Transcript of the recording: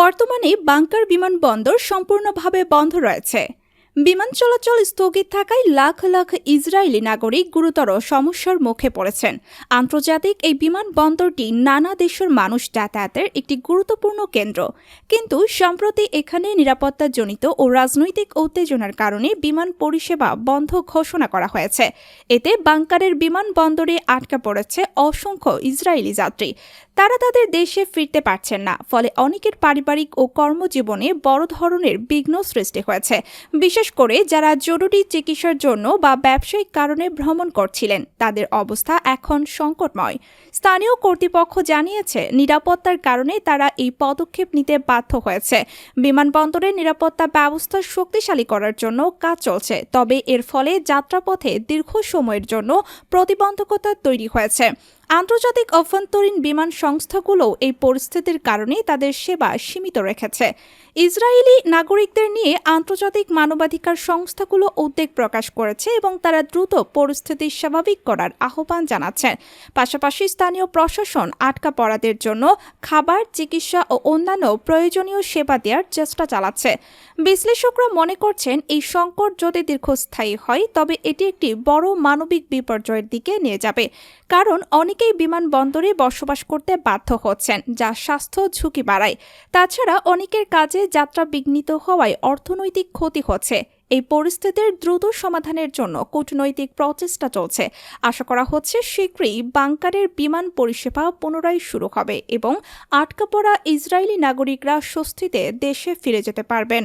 বর্তমানে বাংকার বিমানবন্দর সম্পূর্ণভাবে বন্ধ রয়েছে। বিমান চলাচল স্থগিত থাকায় লাখ লাখ ইসরায়েলি নাগরিক গুরুতর সমস্যার মুখে পড়েছেন। আন্তর্জাতিক এই বিমানবন্দরটি নানা দেশের মানুষ যাতায়াতের একটি গুরুত্বপূর্ণ কেন্দ্র। কিন্তু সম্প্রতি এখানে নিরাপত্তাজনিত ও রাজনৈতিক উত্তেজনার কারণে বিমান পরিষেবা বন্ধ ঘোষণা করা হয়েছে। এতে বাংকারের বিমানবন্দরে আটকা পড়েছে অসংখ্য ইসরায়েলি যাত্রী। তারা তাদের দেশে ফিরতে পারছেন না, ফলে অনেকের পারিবারিক ও কর্মজীবনে বড় ধরনের বিঘ্ন সৃষ্টি হয়েছে। বিশেষ করে যারা জরুরি চিকিৎসার জন্য বা ব্যবসায়িক কারণে ভ্রমণ করছিলেন, তাদের অবস্থা এখন সংকটময়। স্থানীয় কর্তৃপক্ষ জানিয়েছে, নিরাপত্তার কারণে তারা এই পদক্ষেপ নিতে বাধ্য হয়েছে। বিমানবন্দরের নিরাপত্তা ব্যবস্থা শক্তিশালী করার জন্য কাজ চলছে, তবে এর ফলে যাত্রাপথে দীর্ঘ সময়ের জন্য প্রতিবন্ধকতা তৈরি হয়েছে। আন্তর্জাতিক অভ্যন্তরীণ বিমান সংস্থাগুলোও এই পরিস্থিতির কারণে তাদের সেবা সীমিত রেখেছে। ইসরায়েলি নাগরিকদের নিয়ে আন্তর্জাতিক মানবাধিকার সংস্থাগুলো উদ্বেগ প্রকাশ করেছে এবং তারা দ্রুত পরিস্থিতি স্বাভাবিক করার আহ্বান জানাচ্ছেন। পাশাপাশি স্থানীয় প্রশাসন আটকা পড়াদের জন্য খাবার, চিকিৎসা ও অন্যান্য প্রয়োজনীয় সেবা দেওয়ার চেষ্টা চালাচ্ছে। বিশ্লেষকরা মনে করছেন, এই সংকট যদি দীর্ঘস্থায়ী হয়, তবে এটি একটি বড় মানবিক বিপর্যয়ের দিকে নিয়ে যাবে। কারণ অনেকেই বিমানবন্দরে বসবাস করতে বাধ্য হচ্ছেন, যা স্বাস্থ্য ঝুঁকি বাড়ায়। তাছাড়া অনেকের কাজে যাত্রা বিঘ্নিত হওয়ায় অর্থনৈতিক ক্ষতি হচ্ছে। এই পরিস্থিতির দ্রুত সমাধানের জন্য কূটনৈতিক প্রচেষ্টা চলছে। আশা করা হচ্ছে শীঘ্রই বাংকারের বিমান পরিষেবা পুনরায় শুরু হবে এবং আটকা পড়া ইসরায়েলি নাগরিকরা স্বস্তিতে দেশে ফিরে যেতে পারবেন।